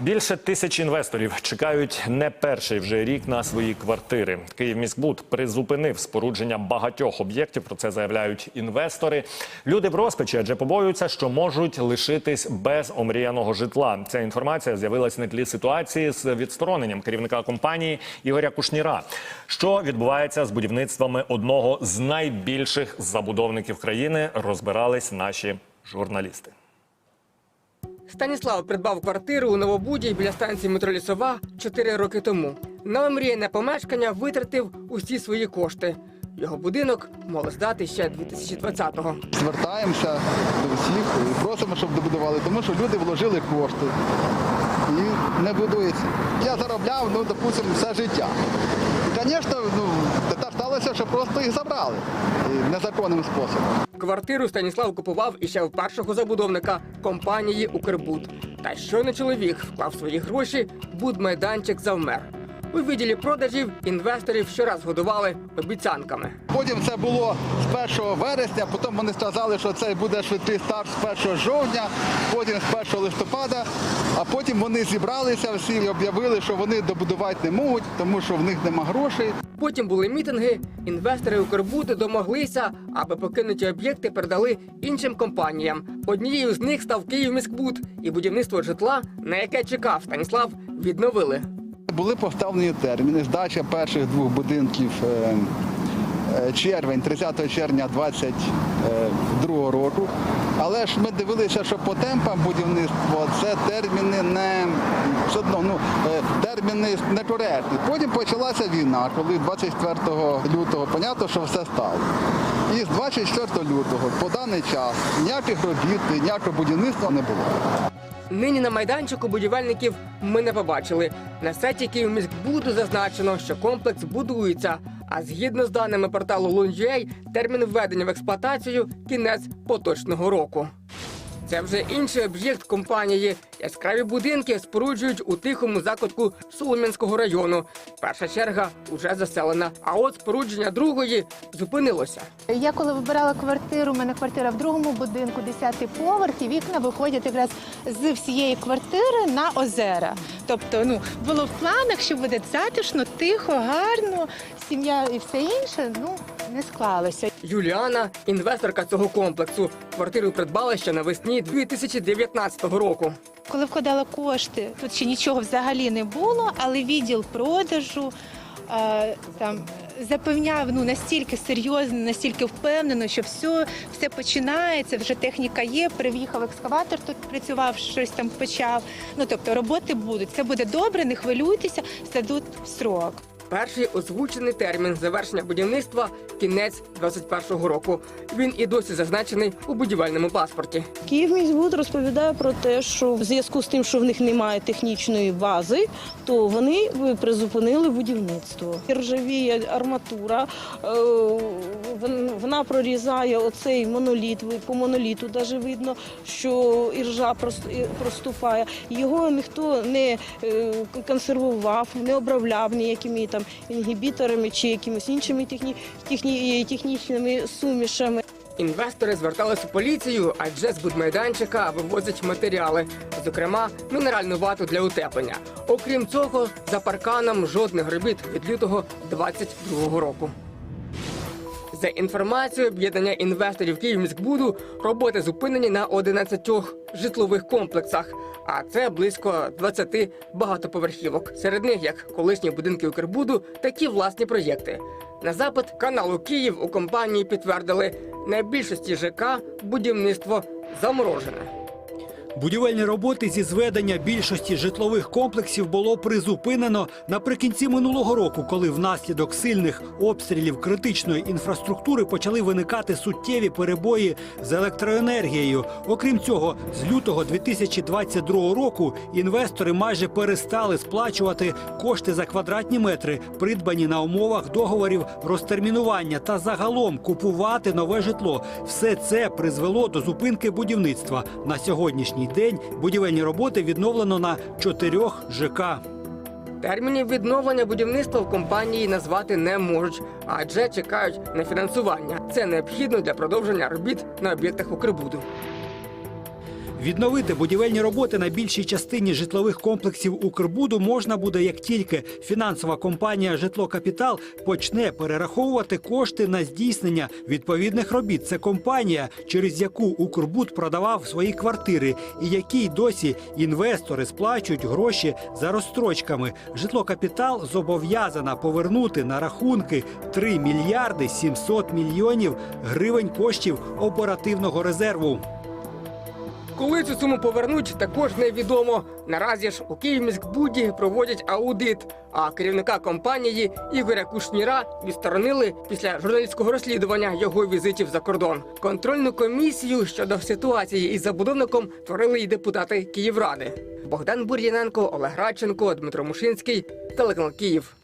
Більше тисяч інвесторів чекають не перший вже рік на свої квартири. Київміськбуд призупинив спорудження багатьох об'єктів. Про це заявляють інвестори. Люди в розпачі, адже побоюються, що можуть лишитись без омріяного житла. Ця інформація з'явилась на тлі ситуації з відстороненням керівника компанії Ігоря Кушніра. Що відбувається з будівництвами одного з найбільших забудовників країни, розбирались наші журналісти. Станіслав придбав квартиру у Новобуді біля станції метро Лісова 4 роки тому. На омріяне помешкання витратив усі свої кошти. Його будинок мали здати ще 2020-го. звертаємося до всіх і просимо, щоб добудували, тому що люди вложили кошти і не будується. Я заробляв, ну, допустимо, все життя. Звісно, ну, сталося, що просто їх забрали незаконним способом. Квартиру Станіслав купував іще в першого забудовника компанії Укрбуд. Та щойно чоловік вклав свої гроші, будмайданчик завмер. У відділі продажів інвесторів щораз годували обіцянками. Потім це було з 1 вересня, потім вони сказали, що це буде швидкий старт з 1 жовтня, потім з 1 листопада, а потім вони зібралися всі і об'явили, що вони добудувати не можуть, тому що в них нема грошей. Потім були мітинги. Інвестори Укрбуду домоглися, аби покинуті об'єкти передали іншим компаніям. Однією з них став Київміськбуд, і будівництво житла, на яке чекав Станіслав, відновили. Були поставлені терміни. Здача перших двох будинків е, е, червень, 30 червня 2022 року. Але ж ми дивилися, що по темпам будівництва це терміни не все одно, ну, е, терміни некоректні. Потім почалася війна, коли 24 лютого понятно, що все стало. І з 24 лютого по даний час ніяких робіт, ніякого будівництва не було. Нині на майданчику будівельників ми не побачили. На сайті Київміськбуду зазначено, що комплекс будується. А згідно з даними порталу Лун.ua, термін введення в експлуатацію кінець поточного року. Це вже інший об'єкт компанії. Яскраві будинки споруджують у тихому закутку Солом'янського району. Перша черга вже заселена. А от спорудження другої зупинилося. Я коли вибирала квартиру, у мене квартира в другому будинку, 10-й поверх, і вікна виходять якраз з всієї квартири на озера. Тобто, ну було в планах, що буде затишно, тихо, гарно, сім'я і все інше. Ну не склалося. Юліана, інвесторка цього комплексу, квартиру придбала ще навесні 2019 року. Коли вкладала кошти, тут ще нічого взагалі не було, але відділ продажу. е, Там запевняв ну настільки серйозно, настільки впевнено, що все, все починається. Вже техніка є. Приїхав екскаватор, тут працював, щось там почав. Ну тобто роботи будуть. Це буде добре, не хвилюйтеся, садуть в срок. Перший озвучений термін завершення будівництва кінець 21-го року. Він і досі зазначений у будівельному паспорті. Київміськбуд розповідає про те, що в зв'язку з тим, що в них немає технічної бази, то вони призупинили будівництво. Ржавіє арматура, е, вона прорізає оцей моноліт. По моноліту навіть видно, що іржа прос- проступає. Його ніхто не е, консервував, не обробляв ніякими там інгібіторами чи якимись іншими техні, техні, технічними сумішами. Інвестори звертались у поліцію, адже з будмайданчика вивозять матеріали, зокрема мінеральну вату для утеплення. Окрім цього, за парканом жодних робіт від лютого 22-го року. За інформацією об'єднання інвесторів Київміськбуду, роботи зупинені на 11 житлових комплексах, а це близько 20 багатоповерхівок. Серед них як колишні будинки Укрбуду, такі власні проєкти. На запит каналу Київ у компанії підтвердили, на більшості ЖК будівництво заморожене. Будівельні роботи зі зведення більшості житлових комплексів було призупинено наприкінці минулого року, коли внаслідок сильних обстрілів критичної інфраструктури почали виникати суттєві перебої з електроенергією. Окрім цього, з лютого 2022 року інвестори майже перестали сплачувати кошти за квадратні метри, придбані на умовах договорів розтермінування та загалом купувати нове житло. Все це призвело до зупинки будівництва. На сьогоднішній день будівельні роботи відновлено на чотирьох ЖК. Термінів відновлення будівництва в компанії назвати не можуть, адже чекають на фінансування. Це необхідно для продовження робіт на об'єктах Укрбуду. Відновити будівельні роботи на більшій частині житлових комплексів Укрбуду можна буде, як тільки фінансова компанія Житло Капітал почне перераховувати кошти на здійснення відповідних робіт. Це компанія, через яку Укрбуд продавав свої квартири, і якій досі інвестори сплачують гроші за розстрочками. Житло Капітал зобов'язана повернути на рахунки 3 мільярди 700 мільйонів гривень коштів оперативного резерву. Коли цю суму повернуть, також невідомо. Наразі ж у Київміськбуді проводять аудит, а керівника компанії Ігоря Кушніра відсторонили після журналістського розслідування його візитів за кордон. Контрольну комісію щодо ситуації із забудовником творили й депутати Київради. Богдан Бур'яненко, Олег Радченко, Дмитро Мушинський, телеканал Київ.